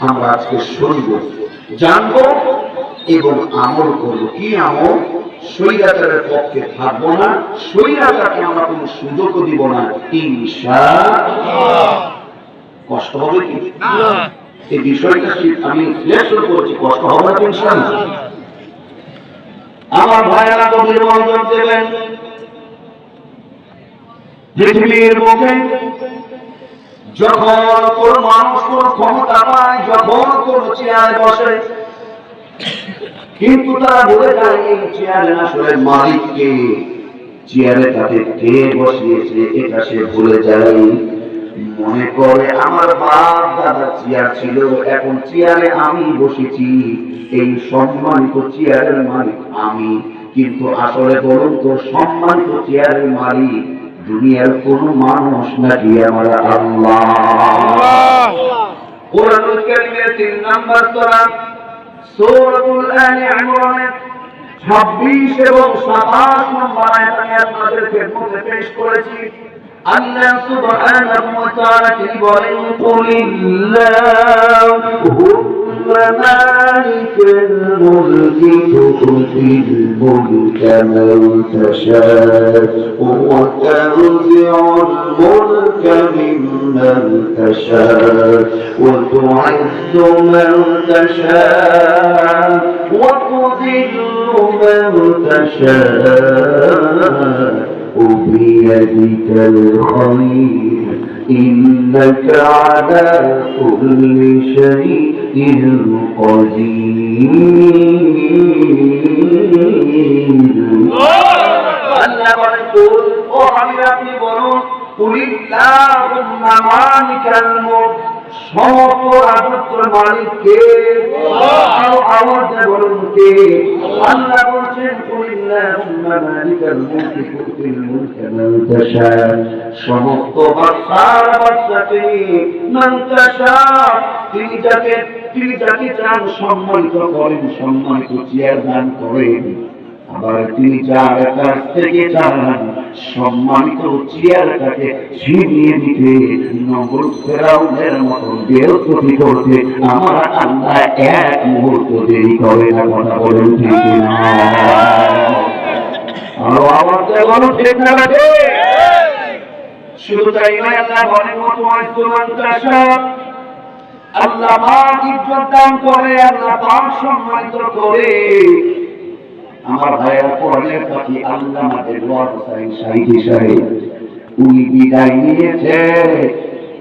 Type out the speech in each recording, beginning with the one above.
আমরা আজকে শুনব জানব এবং আমল করব। কি আমল? স্বৈরাচারের পক্ষে থাকব না স্বৈরাচারকে আমরা কোনো সুযোগও দিব না ইনশা কষ্ট হবে কি? এই বিষয়টা আমি রিলেশন করছি কষ্ট হবে না ইনশাআল্লাহ আমার ভাইয়েরা গভীর মনোযোগ দেবেন পৃথিবীর মুখে যখন কোন মানুষ কোন ক্ষমতা পায়, যখন কোন চেয়ারে বসে, কিন্তু তারা বলে যায় চেয়ারে আসলে মালিককে চেয়ারে তাকে কে বসিয়েছে, এটা সে ভুলে যায় মনে করে আমার বাপ দাদা চেয়ার ছিল, এখন চেয়ারে আমি বসেছি। এই সম্মানিত চেয়ারের মালিক আমি। কিন্তু আসলে বলুন তো, সম্মানিত চেয়ারের মালিক দুনিয়ার কোন মানুষ নাকি আমার আল্লাহ। কোরআনুল কারীমের তিন নাম্বার সূরা সূরাতুল আলি ইমরানের 26 এবং 27 নম্বর আয়াত আমি আপনাদের খেদমতে পেশ করেছি। আল্লাহ সুবহানাহু ওয়া তাআলা তিনি বলেন কুলিল্লাহু مالك الملك تؤتي الملك من تشاء وتنزع الملك ممن تشاء وتعز من تشاء وتذل من تشاء. بيدك الخير إنك على كل شيء আল্লাহ বলেন ও আমি আপনি বলুন কুলিল্লাহুম্মা মালিকাল মুলক সমস্ত রাজত্বের মালিক কে আরও বলুন কে আল্লাহ বলছেন কুলিল্লাহুম্মা মালিকাল মুলক তুতিল মুলকা তাশা সমস্ত বাদশার বাদশাকে তিনি যাকে তিনি যাকে চান সম্মানিত করেন সম্মানিত চেয়ার দান করেন আবার তিনি যার কাছ থেকে চান সম্মানিত চেয়ারটাকে ছিনিয়ে দিতে নগর ফেরাউনের মতন বেরোতি করতে আমার আল্লাহ এক মুহূর্ত দেরি করে না কথা বলেন ঠিক না আরও আওয়াজ বলো ঠিক না শুধু তাই নয় আল্লাহ বলেন মতো চাষা। আল্লাহ ইজ্জত দান করে, আল্লাহ পাক সম্মানিত করে। আমার ভাইয়ের কোরআনের প্রতি আল্লাহ আমাদের হিসাবে উনি বিদায় নিয়েছে।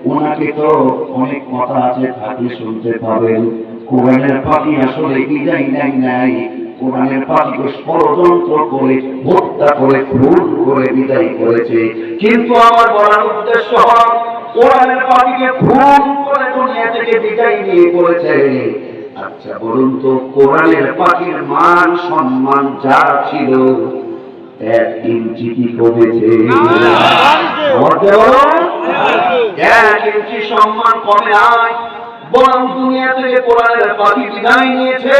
ওনাকে তো অনেক কথা আছে, থাকলে শুনতে পাবেন। কোরআনের পাখি আসলে বিদায় নাই নাই। কোরআনের পাখিকে ষড়যন্ত্র করে, হত্যা করে খুন করে, বিদায় করেছে। কিন্তু আমার বলার উদ্দেশ্য কোরআনের পাখিকে খুন করে দুনিয়া থেকে বিদায় নিয়ে করেছে আচ্ছা বলুন তো, কোরআনের পাখির মান, সম্মান যা ছিল, এক ইঞ্চি কি কমেছে? এক ইঞ্চি সম্মান কমে আয় বরং দুনিয়া থেকে কোরআনের পাখি বিদায় নিয়েছে।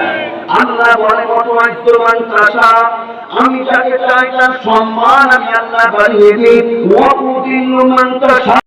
আল্লাহ বলে কত আইসমান চাষা। আমি যাকে চাই তার সম্মান আমি আল্লাহ বাড়িয়ে দিই। ওয়াকুদিল্লু মান তাশা